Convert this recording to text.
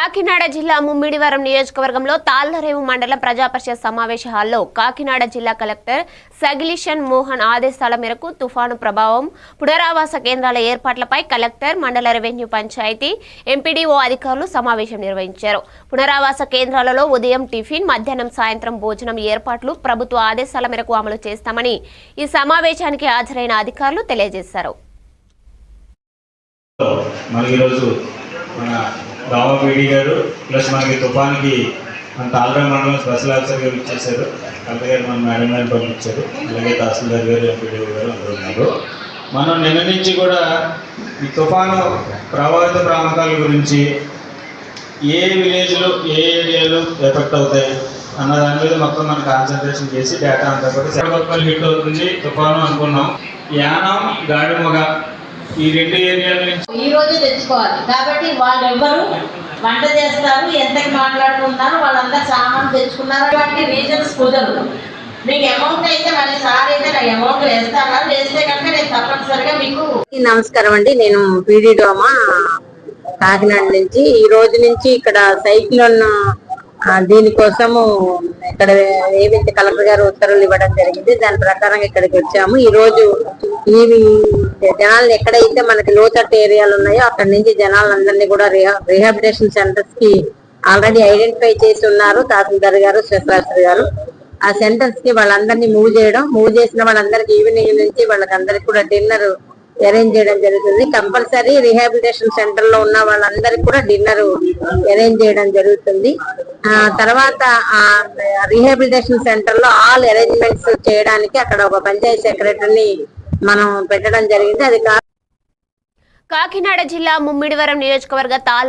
కాకినాడ జిల్లా ముమ్మిడివరం నియోజకవర్గంలో తాళ్ళరేవు మండలం ప్రజాపరిషత్ సమావేశ హాల్లో కాకినాడ జిల్లా కలెక్టర్ సగిలిషన్ మోహన్ ఆదేశాల మేరకు తుఫాను ప్రభావం పునరావాస కేంద్రాల ఏర్పాట్లపై కలెక్టర్ మండల రెవెన్యూ పంచాయతీ ఎంపీడీఓ అధికారులు సమావేశం నిర్వహించారు. పునరావాస కేంద్రాలలో ఉదయం టిఫిన్ మధ్యాహ్నం సాయంత్రం భోజనం ఏర్పాట్లు ప్రభుత్వ ఆదేశాల మేరకు అమలు చేస్తామని ఈ సమావేశానికి హాజరైన అధికారులు తెలియజేశారు. మన రామపేడి గారు ప్లస్ మనకి తుఫాన్కి మన తాళరా మండలం స్పెషల్ ఆఫీసర్ గారు ఇచ్చేసారు కలెక్టర్ గారు మన మేడం గారిని పంపించారు. అలాగే తహసీల్దార్ గారు ఎంపీడీ గారు అందరూ ఉన్నారు. మనం నిన్న నుంచి కూడా ఈ తుఫాను ప్రభావిత ప్రాంతాల గురించి ఏ విలేజ్లో ఏ ఏరియాలో ఎఫెక్ట్ అవుతాయి అన్న దాని మీద మొత్తం మనం కాన్సన్ట్రేషన్ చేసి డేటా అంతా కూడా సెవెన్ హిట్ అవుతుంది తుఫాను అనుకున్నాం. యానం గాడిమొగ ఈ రెండు ఏరియాల నుంచి. ఈ రోజు తెచ్చుకోవాలి. కాబట్టి వాళ్ళు ఎవ్వరు వంట చేస్తారు ఎంతకి మాట్లాడుకుంటారు వాళ్ళందరూ సామాన్ తెచ్చుకున్నారు. వాటికి రీజన్స్ కుదరదు. మీకు అమౌంట్ అయితే మళ్ళీ సార్ అయితే నాకు అమౌంట్ వేస్తాను వేస్తే కనుక నేను తప్పనిసరిగా మీకు నమస్కారం అండి. నేను పీడీ డోమా కాకినాడ నుంచి. ఈ రోజు నుంచి ఇక్కడ సైక్లోన్ ఆ, దీనికోసము ఇక్కడ ఏవైతే కలెక్టర్ గారు ఉత్తర్వులు ఇవ్వడం జరిగింది దాని ప్రకారం ఇక్కడికి వచ్చాము. ఈ రోజు ఈ జనాలు ఎక్కడైతే మనకి లోతట్టు ఏరియాలు ఉన్నాయో అక్కడ నుంచి జనాలందరినీ కూడా రిహాబిటేషన్ సెంటర్స్కి ఆల్రెడీ ఐడెంటిఫై చేసి ఉన్నారు తహసీల్దార్ గారు స్పెషల్ గారు. ఆ సెంటర్స్కి వాళ్ళందరినీ మూవ్ చేయడం మూవ్ చేసిన వాళ్ళందరికీ ఈవినింగ్ నుంచి వాళ్ళకందరికి కూడా డిన్నర్ అరేంజ్ చేయడం జరుగుతుంది. కంపల్సరీ రిహాబిలిటేషన్ సెంటర్లో ఉన్న వాళ్ళందరికీ కూడా డిన్నర్ అరేంజ్ చేయడం జరుగుతుంది. ఆ తర్వాత ఆ రిహాబిలిటేషన్ సెంటర్లో ఆల్ అరేంజ్మెంట్స్ చేయడానికి అక్కడ ఒక పంచాయతీ సెక్రటరీని మనం పెట్టడం జరిగింది. అది కాకినాడ జిల్లా ముమ్మిడివరం నియోజకవర్గ తాల్